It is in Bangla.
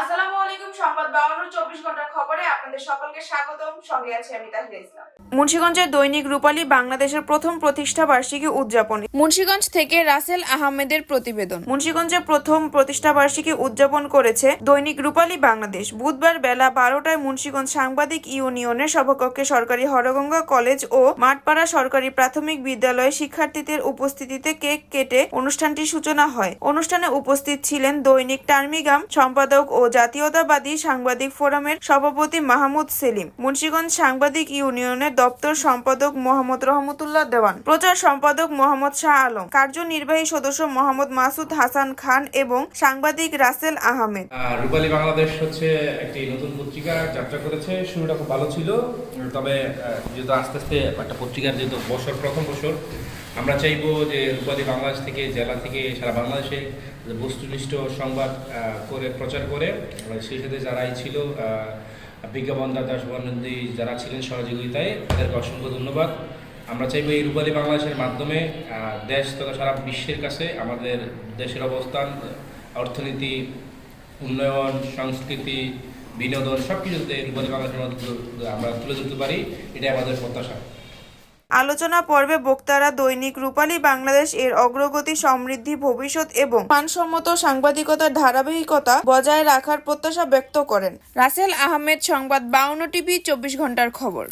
আসসালামু আলাইকুম, সংবাদ বাউন্ন চব্বিশ ঘণ্টার খবরে আপনাদের সকলকে স্বাগতম। সঙ্গে আছে আমি তাহিরা ইসলাম। মুন্সিগঞ্জের দৈনিক রূপালী বাংলাদেশের প্রথম প্রতিষ্ঠা বার্ষিকী উদযাপন। মুন্সিগঞ্জ থেকে রাসেল আহমেদের প্রতিবেদন। মুন্সিগঞ্জে প্রথম প্রতিষ্ঠা বার্ষিকী উদযাপন করেছে দৈনিক রূপালী বাংলাদেশ। বুধবার বেলা বারোটায় মুন্সিগঞ্জ সাংবাদিক ইউনিয়নের সভাকক্ষে সরকারি হরগঙ্গা কলেজ ও মাঠপাড়া সরকারি প্রাথমিক বিদ্যালয়ে শিক্ষার্থীদের উপস্থিতিতে কেক কেটে অনুষ্ঠানটির সূচনা হয়। অনুষ্ঠানে উপস্থিত ছিলেন দৈনিক টার্মিগাম সম্পাদক ও জাতীয়তাবাদী সাংবাদিক ফোরামের সভাপতি মাহমুদ সেলিম। মুন্সিগঞ্জ সাংবাদিক ইউনিয়নের দপ্তর সম্পাদক মোহাম্মদ রহমতুল্লাহ দেওয়ান, প্রচার সম্পাদক মোহাম্মদ শাহ আলম, কার্যনির্বাহী সদস্য মোহাম্মদ মাসুদ হাসান খান এবং সাংবাদিক রাসেল আহমেদ। রূপালী বাংলাদেশ হচ্ছে একটি নতুন পত্রিকা যাত্রা করেছে। শুরুটা খুব ভালো ছিল, তবে যেহেতু আস্তে আস্তে একটা পত্রিকার যেহেতু বছর, প্রথম বছর, আমরা চাইব যে রূপালী বাংলাদেশ থেকে, জেলা থেকে, সারা বাংলাদেশে বস্তুনিষ্ঠ সংবাদ করে, প্রচার করে। সেই সাথে যারাই ছিল আহ, বিজ্ঞাপন দাদা শুভানন্দী যারা ছিলেন সহযোগিতায় তাদেরকে অসংখ্য ধন্যবাদ। আমরা চাইব এই রূপালী বাংলাদেশের মাধ্যমে দেশ তথা সারা বিশ্বের কাছে আমাদের দেশের অবস্থান অর্থনীতি উন্নয়ন সংস্কৃতি বিনোদন সব কিছুতে রূপালী বাংলাদেশের মধ্যে আমরা তুলে ধরতে পারি। এটাই আমাদের প্রত্যাশা। আলোচনা পর্বে বক্তারা দৈনিক রূপালী বাংলাদেশ এর অগ্রগতি, সমৃদ্ধি, ভবিষ্যৎ এবং মানসম্মত সাংবাদিকতার ধারাবাহিকতা বজায় রাখার প্রত্যাশা ব্যক্ত করেন। রাসেল আহমেদ, সংবাদ বাউন্ন টিভি, চব্বিশ ঘণ্টার খবর।